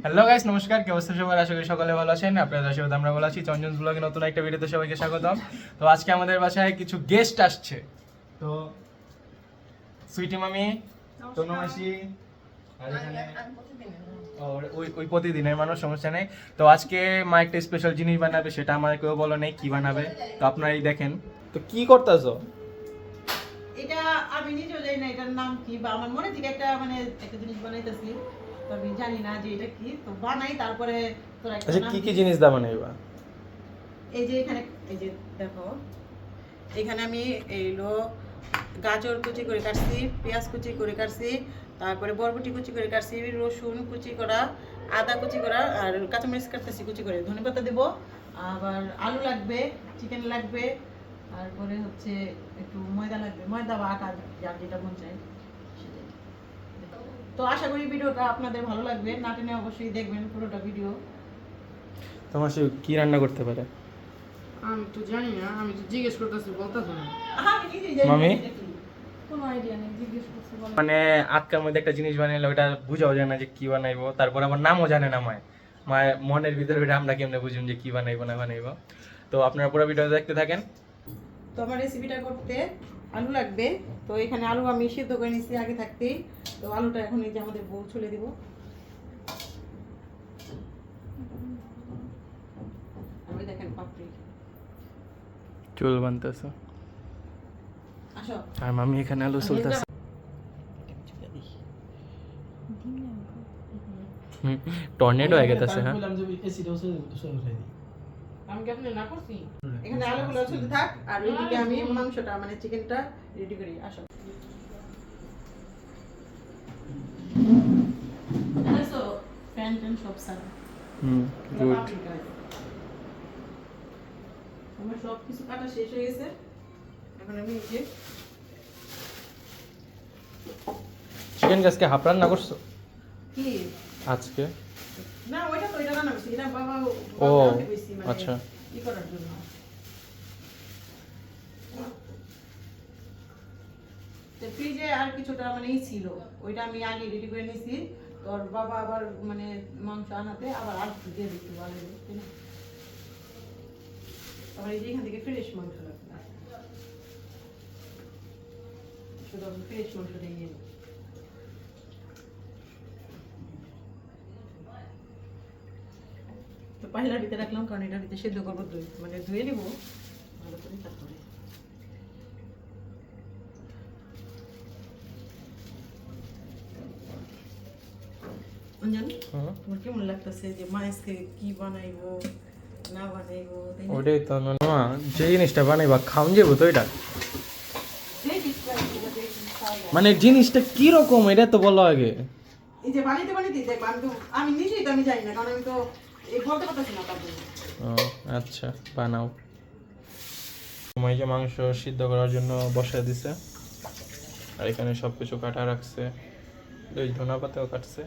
Hello guys নমস্কার কি অবস্থা সবার? আশা করি সকলে ভালো আছেন। আপনাদের আশীর্বাদ আমরা ভালো আছি। চঞ্জন ব্লগে নতুন একটা ভিডিওতে সবাইকে স্বাগতম। তো আজকে আমাদের বাসায় কিছু গেস্ট আসছে। তো সুইটি মামি তনু মাসি আর এখানে ওই ওই প্রতিদিনের মানুষ সমস্যা নেই। তো আজকে মা একটা স্পেশাল জিনিস বানাবে সেটা আমার কেউ বলো নেই কি বানাবে। তো আপনারাই দেখেন। তো কি করতেছো? এটা আমি নিজেও জানি না এটার নাম কি বা আমার মনে থেকে একটা মানে একটা জিনিস বানাইতেছি। তো আমি জানি না যে এটা কি। তো বানাই তারপরে তোর আচ্ছা কি কি জিনিস দা বানাইবা এই যে এখানে এই যে দেখো এখানে আমি এইলো গাজর কুচি করে কাটছি পেঁয়াজ কুচি করে কাটছি তারপরে বরবটি কুচি করে কাটছি রসুন কুচি করা আদা কুচি করা আর কাঁচামরিচ কাটতেছি কুচি করে। ধনে পাতা দেবো আবার আলু লাগবে চিকেন লাগবে তারপরে হচ্ছে একটু ময়দা লাগবে ময়দা বা আটা যার যেটা মন চায়। সেটাই। তো আশা করি ভিডিওটা আপনাদের ভালো লাগবে। না টেনে অবশ্যই দেখবেন পুরোটা ভিডিও। তোমার সে কি রান্না করতে পারে? আমি তো জানি না আমি তো জিজ্ঞেস করতেছি বলতেছো না। আমি নিজেই জানি মামি? কোনো আইডিয়া নেই জিজ্ঞেস করছি মানে আটকার মধ্যে একটা জিনিস বানাইলে ওটা বুঝাও যায় না যে কি বানাইবো। তারপর আবার নামও জানে না মায় মায়ের মনের ভিতরে ওটা আমরা কেমনে বুঝুন যে কি বানাইবো না বানাইবো। তো আপনারা পুরো ভিডিও দেখতে থাকেন। তো আমার রেসিপিটা করতে আলু লাগবে। তো এখানে আলু আমি সিদ্ধ করে নিচ্ছি আগে থাকতেই। তো আলুটা এখন এই যে আমাদের বউ ছুলে দিব। আমি দেখেন পাপড়ি। চুল বানতেছে। আসো। আর মামি এখানে আলু চলতেছে। টর্নেডো হয়ে? গেছে হ্যাঁ আমি কি না করছি? এখানে আলুগুলো থাক আর ওইদিকে আমি মাংসটা মানে চিকেনটা রেডি করি আসো। ফ্যান ট্যান সব সারা হুম গুড আমার সব কিছু কাটা শেষ হয়ে গেছে। এখন আমি এই যে চিকেন গাছকে হাফ রান্না করছ? কি? আজকে? না ওইটা তো এটা রান্না করছি এটা বাবা ও, মানে আচ্ছা। ই করার জন্য। তো ফ্রিজে আর কিছুটা মানে ই ছিল ওইটা আমি আগে রেডি করে নিয়েছি তোর বাবা আবার মানে মাংস আনাতে আবার আর দিয়ে দিতে না? আবার এই যে এখান থেকে ফ্রেশ মাংস লাগবে। শুধু ফ্রেশ মাংসটা নিয়ে নিই তো পাহিলার ভিতরে রাখলাম কারণ এটার ভিতরে সেদ্ধ করব দই মানে ধুয়ে নিবো। ভালো করে তারপরে। তোমার কেমন লাগতেছে যে মা আজকে কি বানাইবো না বানাইবো? ওটাই তো না যে জিনিসটা বানাইবা খাওন যাব তো এটা। যে মানে জিনিসটা কি রকম এটা তো বলো আগে। এই যে বানাইতে বানাইতে দেখব আমি তো আমি নিজেই তো আমি জানি না কারণ আমি তো ও আচ্ছা বানাও। সময় যে মাংস সিদ্ধ করার জন্য বসায় দিছে। আর এখানে সব কিছু কাটা রাখছে। এই ধনা পাতাও কাটছে।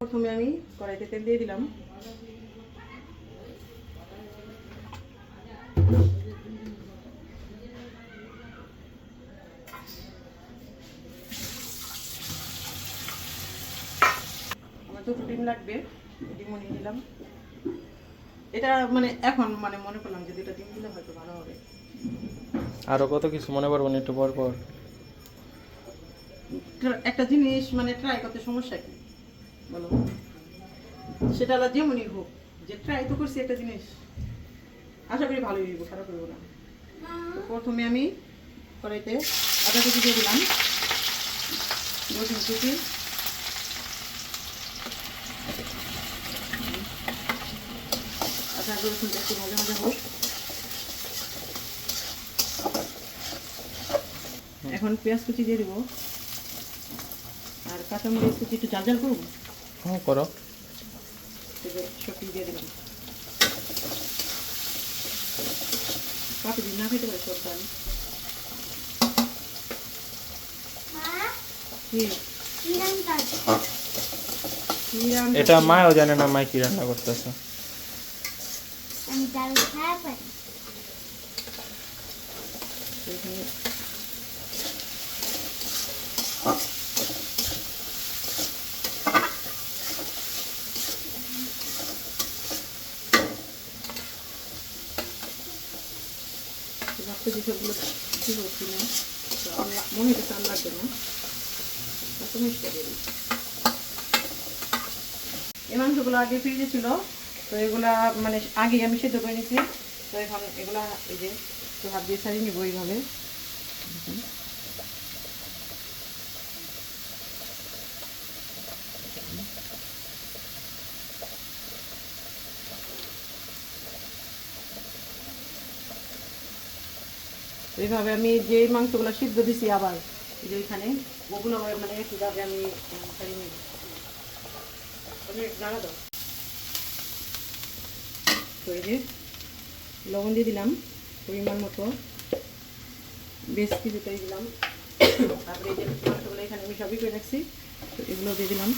প্রথমে আমি কড়াইতে তেল দিয়ে দিলাম। আমার দুটো ডিম লাগবে নিয়ে নিলাম। এটা মানে এখন মানে মনে করলাম যে দুটো ডিম দিলে হয়তো ভালো হবে। আরও কত কিছু মনে পারব না একটু পর পর? একটা জিনিস মানে ট্রাই করতে সমস্যা কি? বলো। সেটা আলাদা যেমনই হোক যে ট্রাই তো করছি একটা জিনিস। আশা করি ভালোই হইব খারাপ করব না। তো প্রথমে আমি কড়াইতে আদা কুচি দিয়ে দিলাম। রসুন কুচি। রসুনটা একটু ভাজা ভাজা হোক এখন পেঁয়াজ কুচি দিয়ে দিব। আর কাঁচামরিচ কুচি একটু জাল জাল করব হ্যাঁ করো। থেকে দিয়ে কাপি দিন না খেতে পারে সব ডাল কি? কি রান্না এটা মাও জানে না মাই কি রান্না করতেছে। That'll happen. Mm-hmm. রাখতে মনে হচ্ছে আল্লাহর জন্য এত মিষ্টি মাংসগুলো আগে ফ্রিজে ছিল তো এগুলা মানে আগে আমি সেদ্ধ করে নিয়েছি। তো এখন এগুলা, এই যে তো হাত দিয়ে ছাড়িয়ে নিবো এইভাবে। এইভাবে আমি যে মাংসগুলো সিদ্ধ দিছি আবার, এই যে ওইখানে, ওগুলো মানে একইভাবে আমি ছাড়িয়ে নিব। জানা দাও। তো যে লবণ দিয়ে দিলাম পরিমাণ মতো। বেশ কিছুটাই দিলাম। তারপরে এই যে মাংসগুলো এখানে আমি সবই করে রাখছি এগুলো দিয়ে দিলাম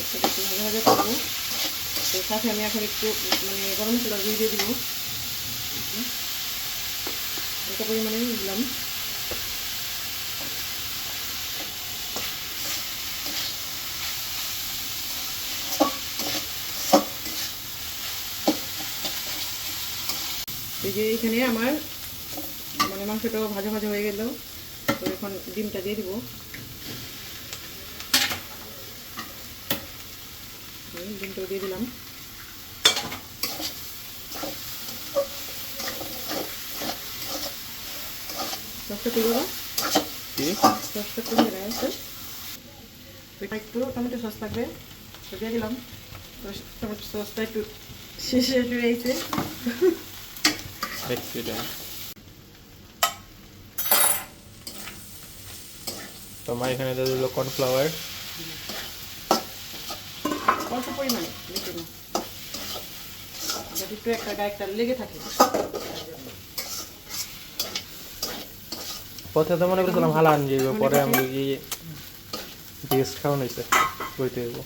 একটু একটু ভাজা ভাজা করব তো সাথে আমি এখন একটু মানে গরম মশলা দিয়ে দিয়ে দিব। হালকা পরিমাণে দিলাম। এই যে এখানে আমার মানে মাংসটাও ভাজা ভাজা হয়ে গেল তো এখন ডিমটা দিয়ে দিব। হুম, ডিমটাও দিয়ে দিলাম। সসটা কমে একটু। টমেটো সস লাগবে। তো দিয়ে দিলাম। টমেটো সসটা একটু শেষে তোমার এখানে দিয়ে দিল কর্নফ্লাওয়ার অল্প পরিমাণে একটু একটা গায়ে একটা লেগে থাকে। প্রথমে তো মনে করছিলাম হালান যাইব পরে আমি কি গেস্ট খাওয়ান হয়েছে কইতে হইব।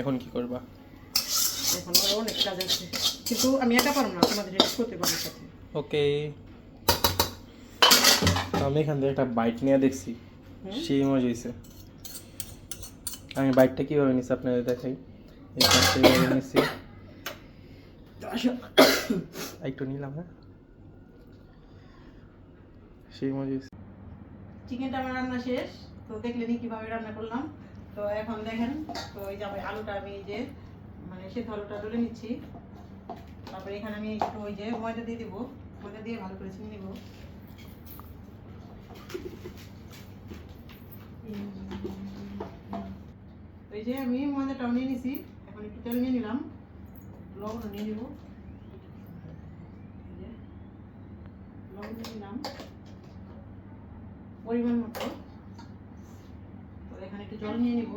এখন কি করবা? এখন অনেক কাজ আছে। কিন্তু আমি একা পারব না তোমাদের হেল্প করতে পারব ওকে। আমি এখান থেকে একটা বাইট নিয়ে দেখছি। সেই মজা হয়েছে আমি বাইকটা কীভাবে নিচ্ছি আপনাদের দেখাই। এখান থেকে এইভাবে নিচ্ছি একটু নিলাম হ্যাঁ? সেই মজা চিকেনটা আমার রান্না শেষ। তো দেখলেনি কীভাবে রান্না করলাম। তো এখন দেখেন তো এই যে আলুটা আমি এই যে মানে সেদ্ধ আলুটা তুলে নিচ্ছি। তারপরে এখানে আমি একটু ওই যে ময়দা দিয়ে দিব। ময়দা দিয়ে ভালো করে ছিনে নিব। এই যে আমি ময়দাটাও নিয়ে নিছি। এখন একটু তেল নিয়ে নিলাম। লবণ নিয়ে নিব এই যে, লবণ পরিমাণ মতো। তো এখানে একটু জল নিয়ে নিব।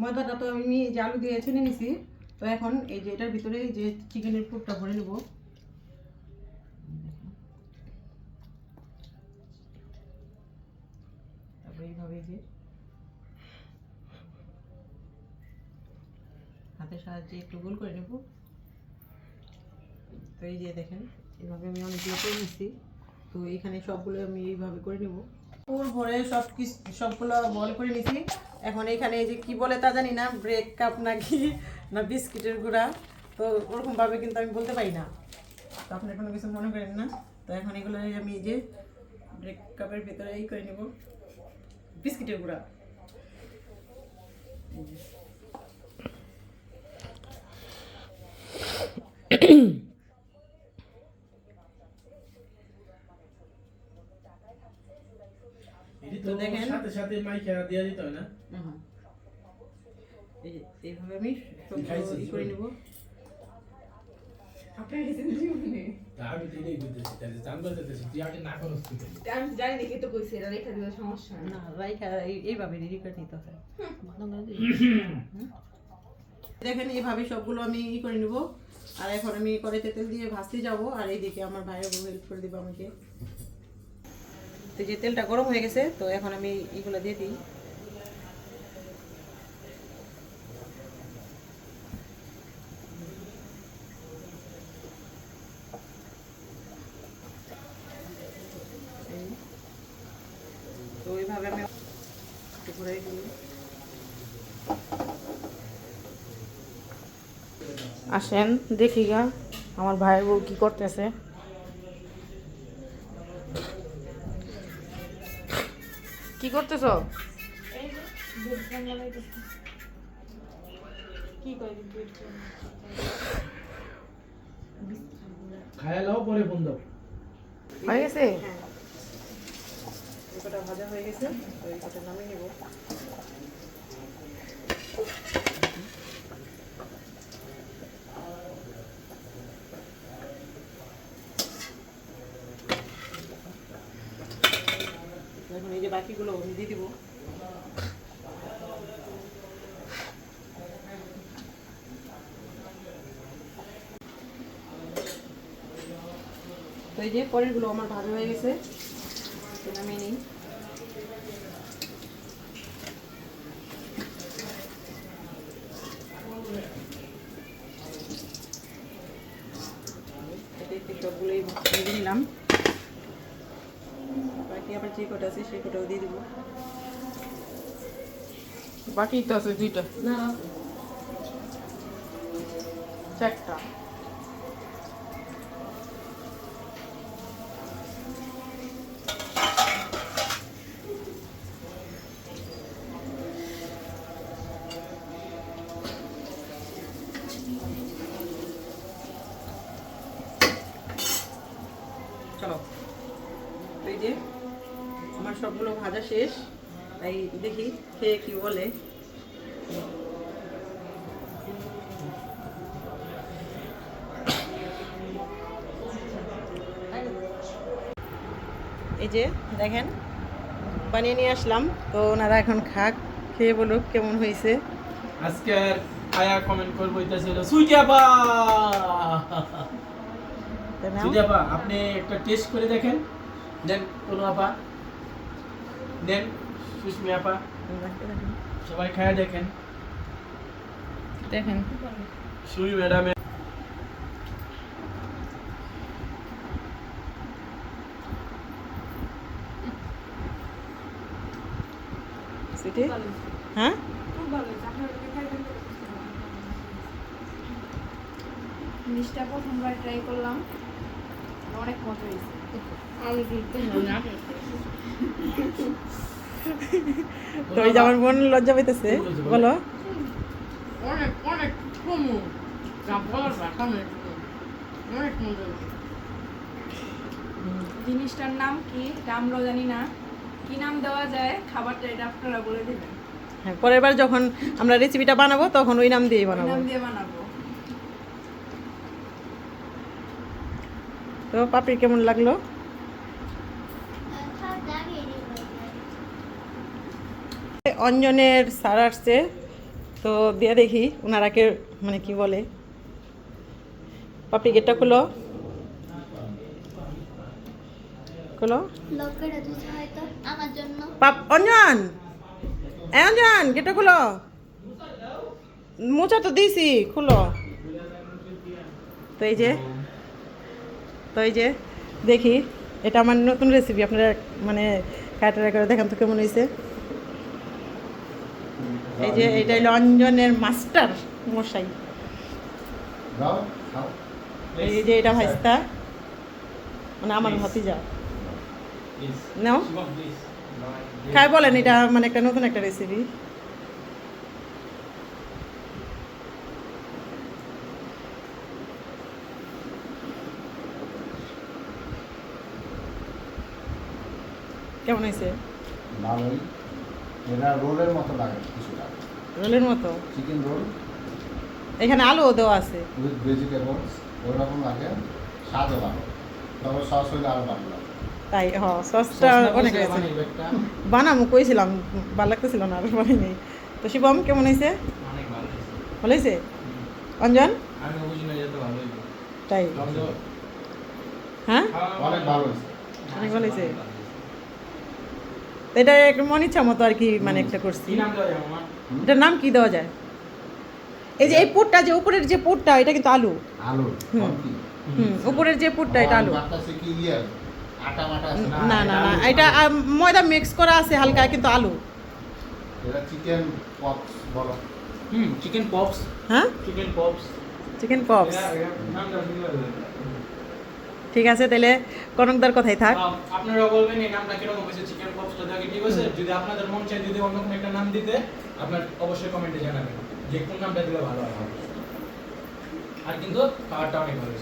ময়দাটা তো আমি যে আলু দিয়ে ছেনে নিছি তো এখন এই যে এটার ভিতরে যে চিকেনের পুরটা ভরে নেব। এইভাবে এই যে হাতের সাহায্যে একটু গোল করে নেব। তো এই যে দেখেন, এভাবে আমি অনেকগুলো করে নিচ্ছি তো এখানে সবগুলো আমি এইভাবে করে নেব। পুর ভরে সব কিছু সবগুলো বল করে নিছি। এখন এখানে এই যে কি বলে তা জানি না ব্রেক কাপ নাকি, না বিস্কিটের গুঁড়া। তো ওরকম ভাবে কিন্তু আমি বলতে পারি না। তো আপনার কোনো কিছু মনে করেন না। তো এখন এগুলো আমি এই যে ব্রেক কাপের ভিতরে এই করে নেব। বিস্কিটের গুঁড়া। সাথে সাথে মাইকা দিয়ে দিতে হয় না? এই এইভাবে আমি ই করে? নেব। আমি তো এটাই বুঝতেছি তাহলে জানতে চাইতেছি তুই আগে না করস আমি জানি দেখি তো কইছি এটা রেখে দিলে সমস্যা না। রাইখা এই- এইভাবে রেডি করে নিতে হয়। দেখেন এইভাবে সবগুলো আমি ই করে নেব। আর এখন আমি কড়াইতে তেল দিয়ে ভাজতে যাব আর এইদিকে আমার ভাইয়ের বউ হেল্প করে দেবো আমাকে। তো যে তেলটা গরম হয়ে গেছে তো এখন আমি এগুলো দিয়ে দিই এই। তো এইভাবে আমি একটু ঘুরাই দিই আসেন দেখি গা আমার ভাইয়ের বউ কি করতেছে? কি করতেছ হয়ে গেছে? কটা ভাজা হয়ে গেছে এই কটা নামিয়ে নেব। এখন এই যে বাকিগুলো দিয়ে দিব। তো এই যে পরেরগুলো আমার ভাজা হয়ে গেছে। তো নামিয়ে নিই একটু সবগুলোই ভেজে নিলাম বাকি আবার যে কটা আছে সেই কটাও দিয়ে দিব বাকি তো আছে দুইটা। না। চারটা। ভাজা শেষ। তাই দেখি খেয়ে কি বলে। এই যে দেখেন বানিয়ে নিয়ে আসলাম। তো ওনারা এখন খাক খেয়ে বলুক কেমন হয়েছে। আজকে আয়া কমেন্ট করব এটা ছিল তাই না? আপনি একটা টেস্ট করে দেখেন দেন কোনো আপা দেন সুস্মি আপা সবাই খায় দেখেন। দেখেন। সুই ম্যাডামে সুইটি হ্যাঁ? জিনিসটা প্রথমবার ট্রাই করলাম। অনেক মজা হয়েছে। আমি তো যে আমার বোন লজ্জা পেতেছে বলো। অনেক অনেক কমু। যা বলার ভাষা নেই অনেক মজা জিনিসটার নাম কি? এটা আমরাও জানি না। কি নাম দেওয়া যায়? খাবারটা এটা আপনারা বলে দিবেন। হ্যাঁ পরের বার যখন আমরা রেসিপিটা বানাবো তখন ওই নাম দিয়েই ওই বানাবো নাম দিয়ে বানাবো। তো পাপড়ি কেমন লাগল সব দাঁড়িয়ে দিই অঞ্জনের সার আসছে তো দিয়ে দেখি ওনারাকে মানে কি বলে পাপড়ি গেটটা খুলো। খুলো। পাপ অঞ্জন! অঞ্জন গেটটা খুলো। মোচা তো দিছি খুলো। তো এই যে তো এই যে দেখি এটা আমার নতুন রেসিপি আপনারা মানে কাটারা করে দেখান তো কেমন হয়েছে। এই যে এটা হলো অঞ্জনের মাস্টার মশাই। এই যে এটা ভাইস্তা। মানে আমার ভাতিজা। নাও। খাই বলেন এটা মানে একটা নতুন একটা রেসিপি কেমন হয়েছে? ভালোই। এটা রোলের মতো লাগে। কিছুটা রোলের মতো। চিকেন রোল এখানে আলুও দেওয়া আছে। উইথ ভেজিটেবলস ওরকম লাগে। স্বাদও ভালো। তবে সস হইলে আরও ভালো লাগে। তাই হ সসটা অনেক হয়েছে। বানামো কইছিলাম ভালো লাগতেছিল না আর বানাই নেই। তো শিবম কেমন হয়েছে? অনেক ভালো ভালো হয়েছে? অঞ্জন? আমি বুঝি না ভালো হইবে তাই। হ্যাঁ? অনেক ভালো হয়েছে। অনেক ভালো হয়েছে। এটা একটু মন ইচ্ছা মতো আর কি মানে একটা করছি। এটার নাম কি দেওয়া যায়? এই যে এই পুরটা যে উপরের যে পুরটা এটা কিন্তু আলু। আলু হুম। উপরের যে পুরটা এটা আলু। বাতাসে কি ইয়ে আটা মাটা না? না না না এটা ময়দা মিক্স করা আছে হালকা কিন্তু আলু। এটা চিকেন পপস বলো। হুম চিকেন পপস হ্যাঁ? চিকেন পপস চিকেন পপস ঠিক আছে তাহলে কনকদার কথাই থাক। আপনারা বলবেন এই নামটা কীরকম হয়েছে চিকেন পপসটা দেখে ঠিক আছে যদি আপনাদের মন চায় যদি অন্য কোনো একটা নাম দিতে আপনার অবশ্যই কমেন্টে জানাবেন যে কোন নামটা দিলে ভালো হয়। আর কিন্তু খাবারটা অনেক ভালো